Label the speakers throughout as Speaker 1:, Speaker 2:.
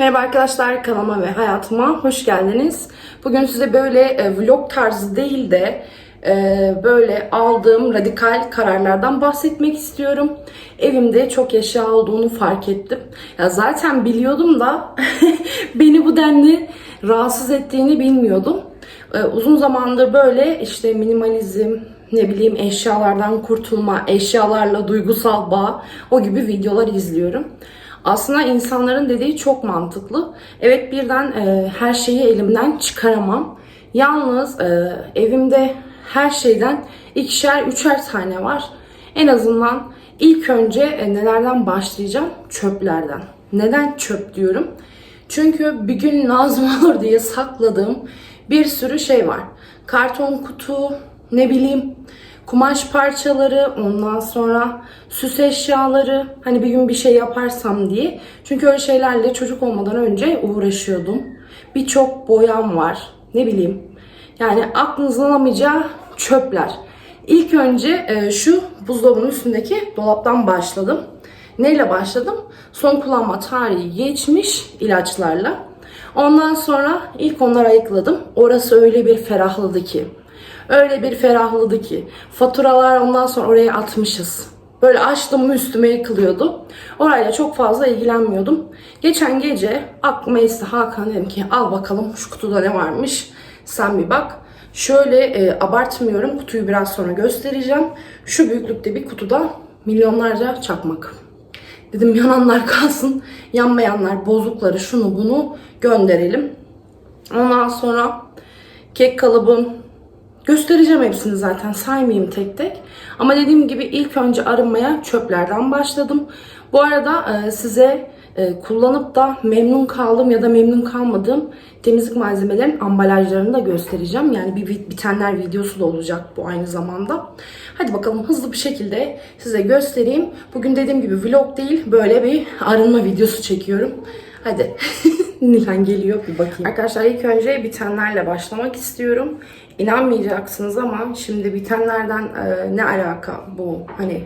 Speaker 1: Merhaba arkadaşlar kanalıma ve hayatıma hoş geldiniz. Bugün size böyle e, vlog tarzı değil de e, böyle aldığım radikal kararlardan bahsetmek istiyorum. Evimde çok eşya olduğunu fark ettim. Ya zaten biliyordum da beni bu denli rahatsız ettiğini bilmiyordum. E, uzun zamandır böyle işte minimalizm, ne bileyim eşyalardan kurtulma, eşyalarla duygusal bağ o gibi videolar izliyorum. Aslında insanların dediği çok mantıklı. Evet birden e, her şeyi elimden çıkaramam. Yalnız e, evimde her şeyden ikişer üçer tane var. En azından ilk önce e, nelerden başlayacağım? Çöplerden. Neden çöp diyorum? Çünkü bir gün lazım olur diye sakladığım bir sürü şey var. Karton kutu, ne bileyim kumaş parçaları, ondan sonra süs eşyaları, hani bir gün bir şey yaparsam diye. Çünkü öyle şeylerle çocuk olmadan önce uğraşıyordum. Birçok boyam var, ne bileyim. Yani aklınızın alamayacağı çöpler. İlk önce e, şu buzdolabının üstündeki dolaptan başladım. Neyle başladım? Son kullanma tarihi geçmiş ilaçlarla. Ondan sonra ilk onları ayıkladım. Orası öyle bir ferahladı ki. Öyle bir ferahladı ki. Faturalar ondan sonra oraya atmışız. Böyle açtım üstüme yıkılıyordu. Orayla çok fazla ilgilenmiyordum. Geçen gece aklıma esti Hakan dedim ki al bakalım şu kutuda ne varmış. Sen bir bak. Şöyle e, abartmıyorum. Kutuyu biraz sonra göstereceğim. Şu büyüklükte bir kutuda milyonlarca çakmak. Dedim yananlar kalsın, yanmayanlar, bozukları, şunu bunu gönderelim. Ondan sonra kek kalıbım, göstereceğim hepsini zaten saymayayım tek tek. Ama dediğim gibi ilk önce arınmaya çöplerden başladım. Bu arada e, size e, kullanıp da memnun kaldım ya da memnun kalmadığım temizlik malzemelerin ambalajlarını da göstereceğim. Yani bir bitenler videosu da olacak bu aynı zamanda. Hadi bakalım hızlı bir şekilde size göstereyim. Bugün dediğim gibi vlog değil böyle bir arınma videosu çekiyorum. Hadi Nilan geliyor bir bakayım. Arkadaşlar ilk önce bitenlerle başlamak istiyorum. İnanmayacaksınız ama şimdi bitenlerden e, ne alaka bu hani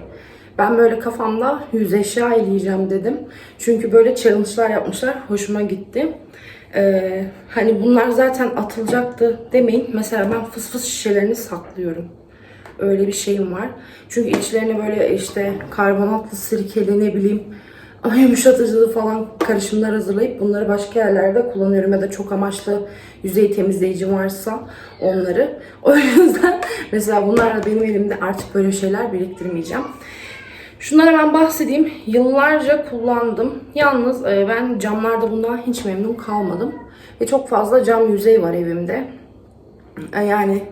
Speaker 1: ben böyle kafamda yüz eşya eleyeceğim dedim. Çünkü böyle challenge'lar yapmışlar. Hoşuma gitti. Ee, hani bunlar zaten atılacaktı demeyin. Mesela ben fıs fıs şişelerini saklıyorum. Öyle bir şeyim var. Çünkü içlerine böyle işte karbonatlı sirkeli ne bileyim yumuşatıcılı falan karışımlar hazırlayıp bunları başka yerlerde kullanıyorum ya da çok amaçlı yüzey temizleyici varsa onları. O yüzden mesela bunlarla benim elimde artık böyle şeyler biriktirmeyeceğim. Şundan hemen bahsedeyim. Yıllarca kullandım. Yalnız e, ben camlarda bundan hiç memnun kalmadım. Ve çok fazla cam yüzey var evimde. E, yani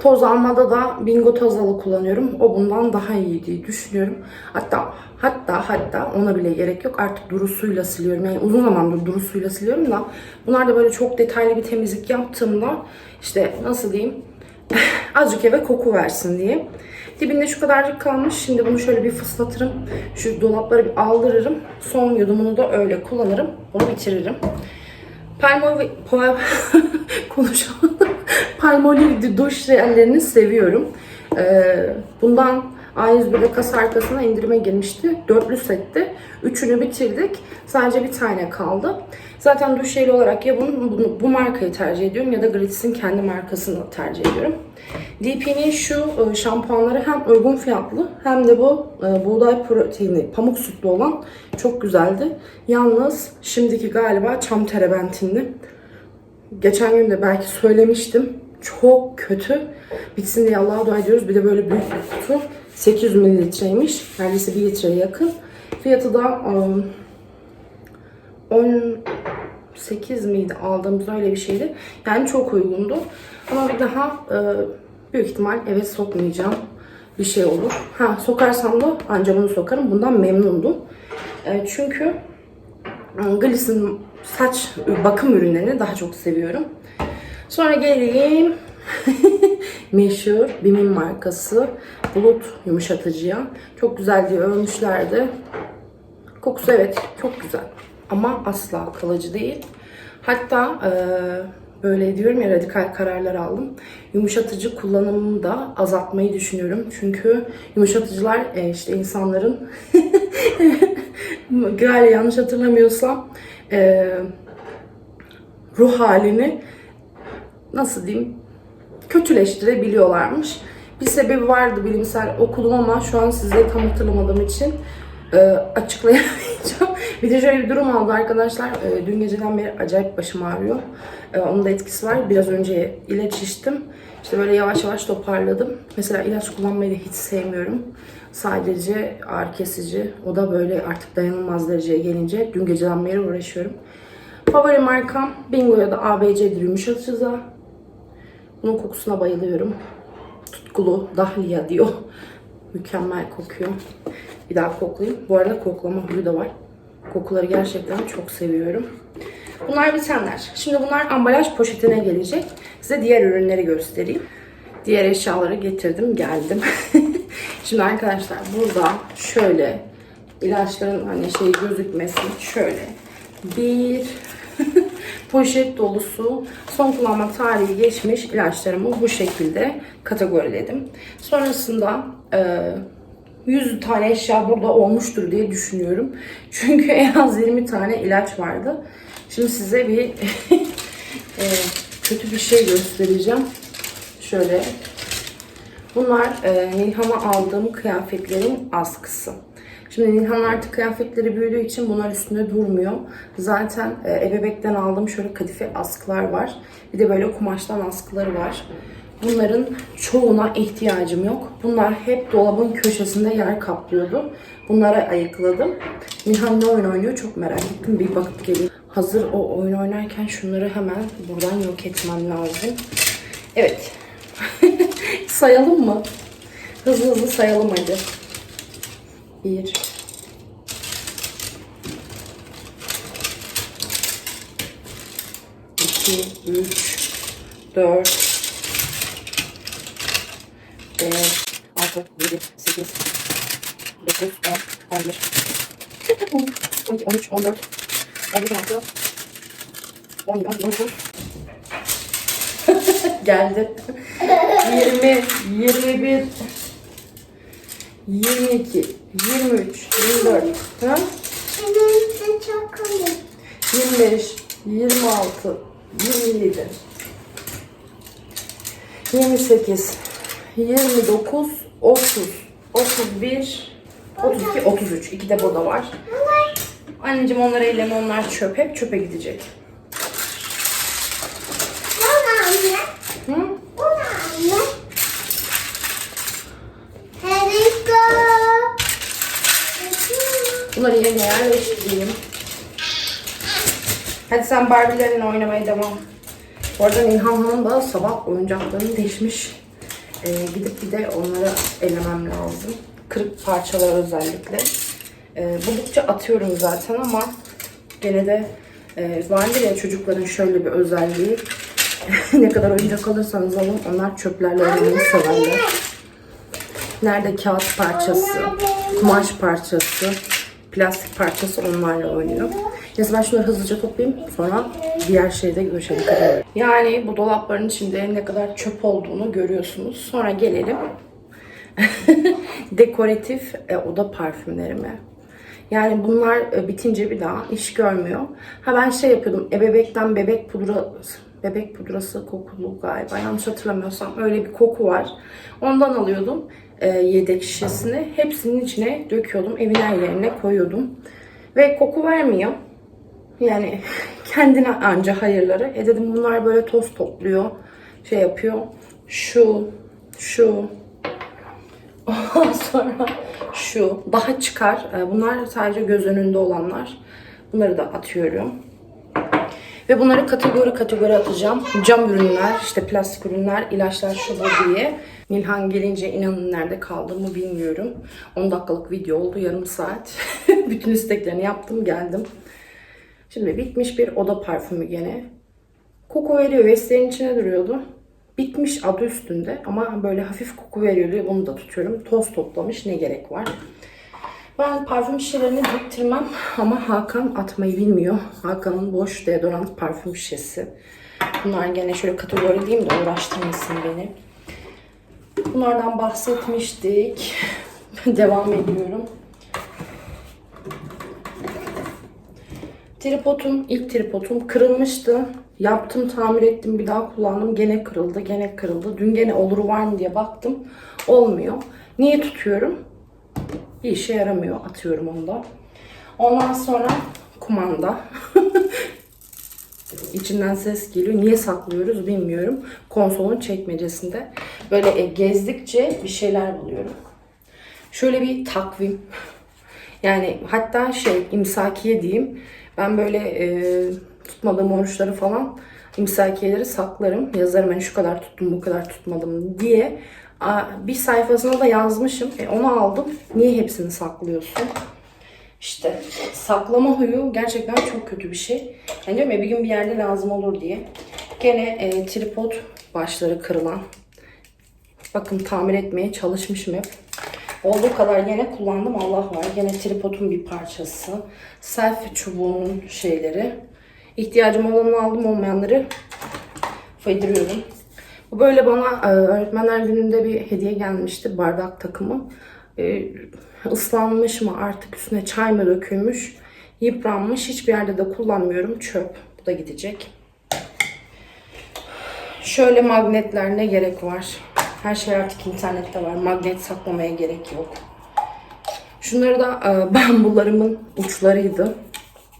Speaker 1: toz almada da Bingo Tozalı kullanıyorum. O bundan daha iyi diye düşünüyorum. Hatta hatta hatta ona bile gerek yok. Artık duru suyla siliyorum. Yani uzun zamandır duru suyla siliyorum da bunlar da böyle çok detaylı bir temizlik yaptığımda işte nasıl diyeyim azıcık eve koku versin diye. Dibinde şu kadarcık kalmış. Şimdi bunu şöyle bir fıslatırım. Şu dolapları bir aldırırım. Son yudumunu da öyle kullanırım. Bunu bitiririm. Palmolive konuşamadım. Palmolive duş jellerini seviyorum. Ee, bundan A101'de kasa arkasına indirime girmişti. Dörtlü sette. Üçünü bitirdik. Sadece bir tane kaldı. Zaten duş jeli olarak ya bunu, bunu, bu markayı tercih ediyorum ya da Gratis'in kendi markasını tercih ediyorum. DP'nin şu e, şampuanları hem uygun fiyatlı hem de bu e, buğday proteini pamuk sütlü olan çok güzeldi. Yalnız şimdiki galiba çam terebentinli. Geçen gün de belki söylemiştim. Çok kötü. Bitsin diye Allah'a dua ediyoruz. Bir de böyle büyük bir kutu. 800 mililitreymiş. Neredeyse 1 litreye yakın. Fiyatı da 18 miydi aldığımız öyle bir şeydi. Yani çok uygundu. Ama bir daha e, büyük ihtimal eve sokmayacağım bir şey olur. Ha sokarsam da ancak bunu sokarım. Bundan memnundum. E, çünkü Gliss'in saç bakım ürünlerini daha çok seviyorum. Sonra geleyim meşhur Bim'in markası bulut yumuşatıcıya. Çok güzel diye övmüşlerdi. Kokusu evet çok güzel ama asla kalıcı değil. Hatta e, böyle diyorum ya radikal kararlar aldım. Yumuşatıcı kullanımını da azaltmayı düşünüyorum. Çünkü yumuşatıcılar e, işte insanların galiba yanlış hatırlamıyorsam e, ruh halini nasıl diyeyim kötüleştirebiliyorlarmış. Bir sebebi vardı bilimsel okulum ama şu an size tam hatırlamadığım için e, açıklayamayacağım. Bir de şöyle bir durum oldu arkadaşlar. E, dün geceden beri acayip başım ağrıyor. E, onun da etkisi var. Biraz önce ilaç içtim. İşte böyle yavaş yavaş toparladım. Mesela ilaç kullanmayı da hiç sevmiyorum. Sadece ağrı kesici. O da böyle artık dayanılmaz dereceye gelince dün geceden beri uğraşıyorum. Favori markam Bingo'ya da ABC'dir yumuşatıcı. Bunun kokusuna bayılıyorum. Tutkulu dahliya diyor. Mükemmel kokuyor. Bir daha koklayayım. Bu arada koklama huyu da var. Kokuları gerçekten çok seviyorum. Bunlar bitenler. Şimdi bunlar ambalaj poşetine gelecek. Size diğer ürünleri göstereyim. Diğer eşyaları getirdim, geldim. Şimdi arkadaşlar burada şöyle ilaçların hani şey gözükmesin şöyle bir poşet dolusu son kullanma tarihi geçmiş ilaçlarımı bu şekilde kategoriledim. Sonrasında e, 100 tane eşya burada olmuştur diye düşünüyorum. Çünkü en az 20 tane ilaç vardı. Şimdi size bir e, kötü bir şey göstereceğim. Şöyle. Bunlar e, Nilhan'a aldığım kıyafetlerin askısı. Şimdi Nilhan artık kıyafetleri büyüdüğü için bunlar üstünde durmuyor. Zaten e, ebebekten aldığım şöyle kadife askılar var. Bir de böyle kumaştan askıları var. Bunların çoğuna ihtiyacım yok. Bunlar hep dolabın köşesinde yer kaplıyordu. Bunlara ayıkladım. Nilhan ne oyun oynuyor çok merak ettim. Bir bakıp geleyim. Hazır o oyun oynarken şunları hemen buradan yok etmem lazım. Evet. sayalım mı? Hızlı hızlı sayalım hadi. Bir. İki, üç, dört, beş, altı, yedi, sekiz, dokuz, on, on bir, on iki, on üç, on dört, on beş, on altı, on yedi, on dokuz. Geldi. Yirmi, yirmi bir, 22, 23, 24, ha?
Speaker 2: Benim çok komik.
Speaker 1: 25, 26, 27, 28, 29, 30, 31, 32, 33. İki de burada var. Anneciğim onları elleme onlar çöp. Hep çöpe gidecek.
Speaker 2: Bu ne anne?
Speaker 1: Hı?
Speaker 2: Bu ne anne? Harika.
Speaker 1: Yerine yerleştireyim. Hadi sen Barbie'lerinle oynamaya devam. Bu arada Hanım da sabah oyuncaklarını deşmiş. Ee, gidip bir de onları elemem lazım. Kırık parçalar özellikle. Ee, buldukça atıyorum zaten ama gene de e, vardır ya çocukların şöyle bir özelliği. ne kadar oyuncak alırsanız alın onlar çöplerle oynamayı severler. Nerede kağıt parçası, kumaş parçası, plastik parçası onlarla oynuyor. Neyse ben şunları hızlıca toplayayım sonra diğer şeyde görüşelim. Yani bu dolapların içinde ne kadar çöp olduğunu görüyorsunuz. Sonra gelelim dekoratif e, oda parfümlerime. Yani bunlar e, bitince bir daha iş görmüyor. Ha ben şey yapıyordum. Ebebekten bebek pudra bebek pudrası kokulu galiba. Yanlış hatırlamıyorsam öyle bir koku var. Ondan alıyordum e, yedek şişesini. Hepsinin içine döküyordum. Evin her yerine koyuyordum. Ve koku vermiyor. Yani kendine anca hayırları. E dedim bunlar böyle toz topluyor. Şey yapıyor. Şu, şu, Ondan sonra şu daha çıkar. Ee, Bunlar sadece göz önünde olanlar. Bunları da atıyorum. Ve bunları kategori kategori atacağım. Cam ürünler, işte plastik ürünler, ilaçlar şu bu diye. Nilhan gelince inanın nerede kaldığımı bilmiyorum. 10 dakikalık video oldu, yarım saat. Bütün isteklerini yaptım, geldim. Şimdi bitmiş bir oda parfümü gene. Koku veriyor. Vestiyerin içine duruyordu. Bitmiş adı üstünde ama böyle hafif koku veriyor diye bunu da tutuyorum. Toz toplamış ne gerek var. Ben parfüm şişelerini biriktirmem ama Hakan atmayı bilmiyor. Hakan'ın boş deodorant parfüm şişesi. Bunlar gene şöyle kategorileyim de uğraştırmasın beni. Bunlardan bahsetmiştik. Devam ediyorum. Tripodum, ilk tripodum kırılmıştı. Yaptım, tamir ettim, bir daha kullandım. Gene kırıldı, gene kırıldı. Dün gene oluru var mı diye baktım. Olmuyor. Niye tutuyorum? Bir işe yaramıyor. Atıyorum onu da. Ondan sonra kumanda. İçinden ses geliyor. Niye saklıyoruz bilmiyorum. Konsolun çekmecesinde. Böyle e, gezdikçe bir şeyler buluyorum. Şöyle bir takvim. Yani hatta şey imsakiye diyeyim. Ben böyle e, tutmadığım oruçları falan imsakiyeleri saklarım. Yazarım ben şu kadar tuttum bu kadar tutmadım diye. Bir sayfasına da yazmışım. E, onu aldım. Niye hepsini saklıyorsun? İşte saklama huyu gerçekten çok kötü bir şey. Yani diyorum ya bir gün bir yerde lazım olur diye. Gene e, tripod başları kırılan. Bakın tamir etmeye çalışmışım hep. Olduğu kadar yine kullandım Allah var. Yine tripodun bir parçası. Selfie çubuğunun şeyleri. İhtiyacım olanı aldım olmayanları faydırıyorum. Bu böyle bana e, öğretmenler gününde bir hediye gelmişti. Bardak takımı. E, ıslanmış mı artık üstüne çay mı dökülmüş. Yıpranmış. Hiçbir yerde de kullanmıyorum. Çöp. Bu da gidecek. Şöyle magnetler ne gerek var? Her şey artık internette var. Magnet saklamaya gerek yok. Şunları da e, bambularımın uçlarıydı.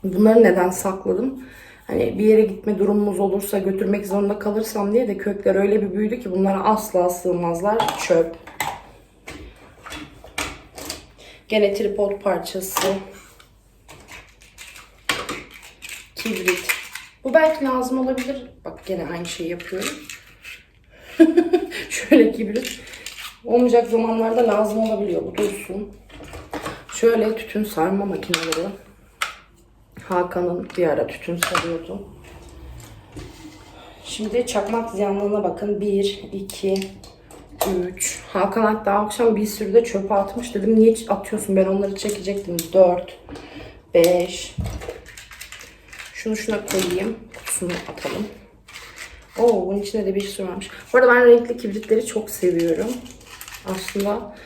Speaker 1: Bunları neden sakladım? Hani bir yere gitme durumumuz olursa götürmek zorunda kalırsam diye de kökler öyle bir büyüdü ki bunlara asla sığmazlar. Çöp. Gene tripod parçası. Kibrit. Bu belki lazım olabilir. Bak gene aynı şeyi yapıyorum. Şöyle kibrit. Olmayacak zamanlarda lazım olabiliyor. Bu dursun. Şöyle tütün sarma makineleri. Hakan'ın bir ara tütün sarıyordu. Şimdi çakmak ziyanlığına bakın. 1, 2, 3. Hakan hatta akşam bir sürü de çöpe atmış. Dedim niye atıyorsun? Ben onları çekecektim. 4, 5. Şunu şuna koyayım. Kutusunu atalım. Oo bunun içinde de bir sürü varmış. Bu arada ben renkli kibritleri çok seviyorum. Aslında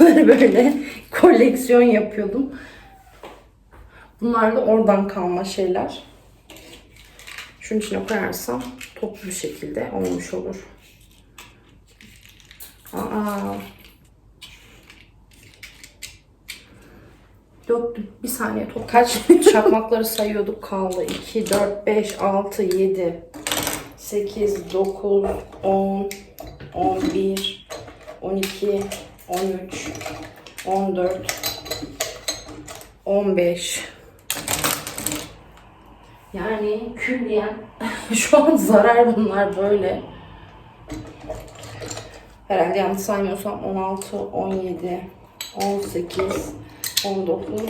Speaker 1: böyle böyle koleksiyon yapıyordum. Bunlar da oradan kalma şeyler. Şunun içine koyarsam toplu bir şekilde olmuş olur. Aa. Döktüm. Bir saniye top. Kaç çakmakları sayıyorduk kaldı. 2, 4, 5, 6, 7, 8, 9, 10, 11, 12, 13, 14, 15. Yani külliyen şu an zarar bunlar böyle. Herhalde yanlış saymıyorsam 16, 17, 18, 19,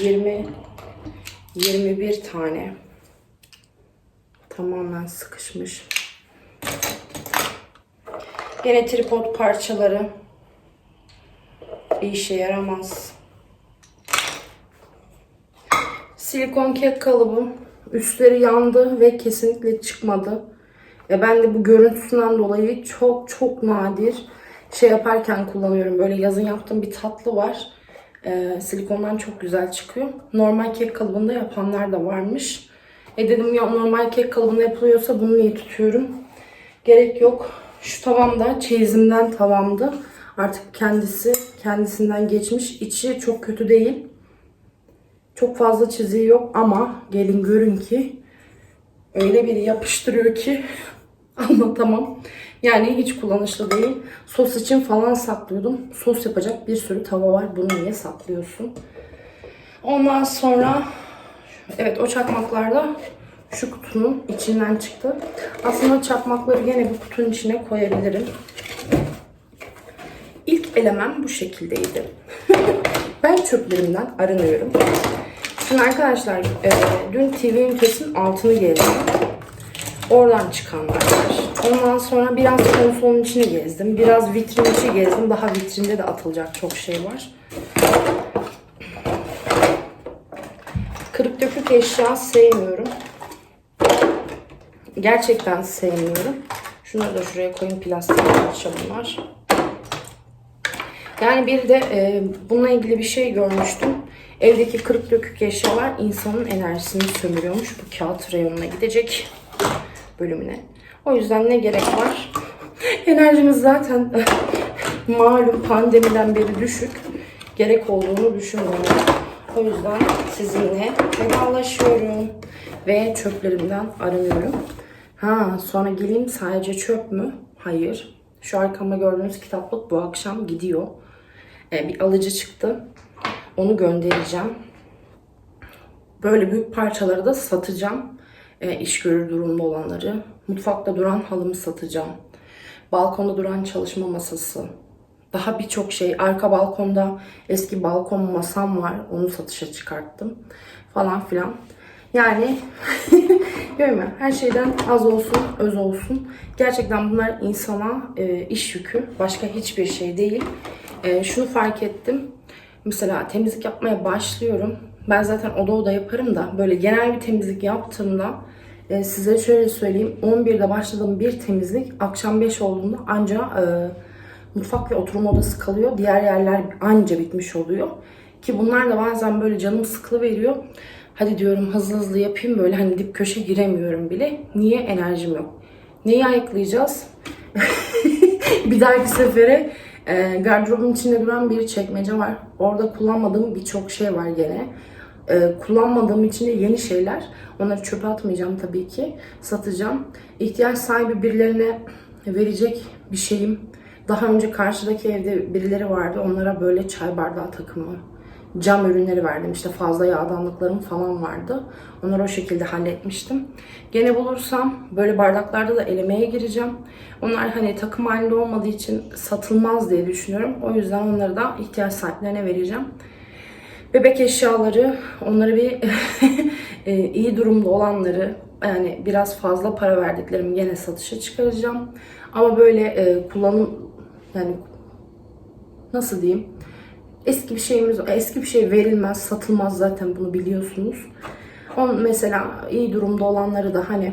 Speaker 1: 20, 21 tane. Tamamen sıkışmış. Gene tripod parçaları. Bir işe yaramaz. Silikon kek kalıbım. Üstleri yandı ve kesinlikle çıkmadı. Ve ben de bu görüntüsünden dolayı çok çok nadir şey yaparken kullanıyorum. Böyle yazın yaptığım bir tatlı var. Ee, silikondan çok güzel çıkıyor. Normal kek kalıbında yapanlar da varmış. E dedim ya normal kek kalıbında yapılıyorsa bunu niye tutuyorum? Gerek yok. Şu tavam da çeyizimden tavamdı. Artık kendisi kendisinden geçmiş. İçi çok kötü değil. Çok fazla çiziği yok ama gelin görün ki öyle bir yapıştırıyor ki anlatamam. Yani hiç kullanışlı değil. Sos için falan saklıyordum. Sos yapacak bir sürü tava var. Bunu niye saklıyorsun? Ondan sonra evet o çakmaklar da şu kutunun içinden çıktı. Aslında çakmakları yine bu kutunun içine koyabilirim. İlk elemem bu şekildeydi. ben çöplerimden arınıyorum. Şimdi arkadaşlar e, dün TV ünitesinin altını gezdim. Oradan çıkanlar var. Ondan sonra biraz konsolun içini gezdim. Biraz vitrin içi gezdim. Daha vitrinde de atılacak çok şey var. Kırık dökük eşya sevmiyorum. Gerçekten sevmiyorum. Şunları da şuraya koyayım plastik parça bunlar. Yani bir de e, bununla ilgili bir şey görmüştüm. Evdeki kırık dökük eşyalar insanın enerjisini sömürüyormuş. Bu kağıt reyonuna gidecek bölümüne. O yüzden ne gerek var? Enerjimiz zaten malum pandemiden beri düşük. Gerek olduğunu düşünmüyorum. O yüzden sizinle vedalaşıyorum. Ve çöplerimden arınıyorum. Ha sonra geleyim sadece çöp mü? Hayır. Şu arkamda gördüğünüz kitaplık bu akşam gidiyor. Ee, bir alıcı çıktı. Onu göndereceğim. Böyle büyük parçaları da satacağım. E, iş görür durumda olanları. Mutfakta duran halımı satacağım. Balkonda duran çalışma masası. Daha birçok şey. Arka balkonda eski balkon masam var. Onu satışa çıkarttım. Falan filan. Yani görme her şeyden az olsun, öz olsun. Gerçekten bunlar insana e, iş yükü. Başka hiçbir şey değil. E, şunu fark ettim. Mesela temizlik yapmaya başlıyorum. Ben zaten oda oda yaparım da böyle genel bir temizlik yaptığımda e, size şöyle söyleyeyim. 11'de başladığım bir temizlik akşam 5 olduğunda anca e, mutfak ve oturma odası kalıyor. Diğer yerler anca bitmiş oluyor. Ki bunlar da bazen böyle canım sıkılı veriyor. Hadi diyorum hızlı hızlı yapayım böyle hani dip köşe giremiyorum bile. Niye? Enerjim yok. Neyi ayıklayacağız? bir dahaki sefere e, gardırobun içinde duran bir çekmece var. Orada kullanmadığım birçok şey var gene. E, kullanmadığım için de yeni şeyler. Onları çöpe atmayacağım tabii ki. Satacağım. İhtiyaç sahibi birilerine verecek bir şeyim. Daha önce karşıdaki evde birileri vardı. Onlara böyle çay bardağı takımı, cam ürünleri verdim. İşte fazla yağdanlıklarım falan vardı. Onları o şekilde halletmiştim. Gene bulursam böyle bardaklarda da elemeye gireceğim. Onlar hani takım halinde olmadığı için satılmaz diye düşünüyorum. O yüzden onları da ihtiyaç sahiplerine vereceğim. Bebek eşyaları, onları bir e, iyi durumda olanları yani biraz fazla para verdiklerimi gene satışa çıkaracağım. Ama böyle e, kullanım yani nasıl diyeyim? Eski bir şeyimiz, eski bir şey verilmez, satılmaz zaten bunu biliyorsunuz. On mesela iyi durumda olanları da hani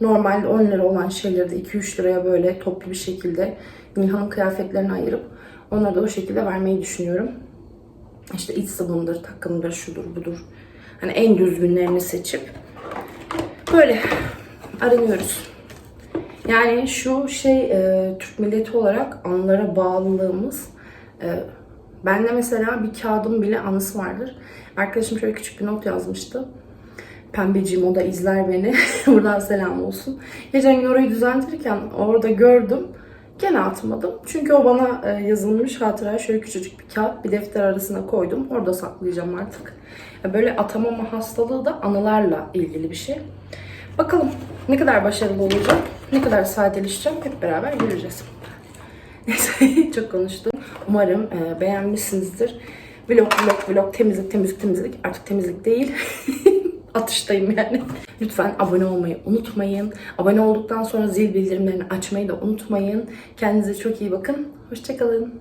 Speaker 1: normalde 10 lira olan şeyleri de 2-3 liraya böyle toplu bir şekilde Nilhan'ın kıyafetlerini ayırıp onları da o şekilde vermeyi düşünüyorum. İşte iç sıvımdır, takımdır, şudur budur. Hani en düzgünlerini seçip böyle aranıyoruz. Yani şu şey e, Türk milleti olarak anılara bağlılığımız e, bende mesela bir kağıdım bile anısı vardır. Arkadaşım şöyle küçük bir not yazmıştı. Pembeciğim o da izler beni. Buradan selam olsun. Geçen yoruyu düzentirken orada gördüm. Gene atmadım. Çünkü o bana e, yazılmış hatıra şöyle küçücük bir kağıt bir defter arasına koydum. Orada saklayacağım artık. Böyle atamama hastalığı da anılarla ilgili bir şey. Bakalım ne kadar başarılı olacak, ne kadar sadeleşeceğim hep beraber göreceğiz. Neyse çok konuştum. Umarım e, beğenmişsinizdir. Vlog, vlog, vlog, temizlik, temizlik, temizlik. Artık temizlik değil. Atıştayım yani. Lütfen abone olmayı unutmayın. Abone olduktan sonra zil bildirimlerini açmayı da unutmayın. Kendinize çok iyi bakın. Hoşçakalın.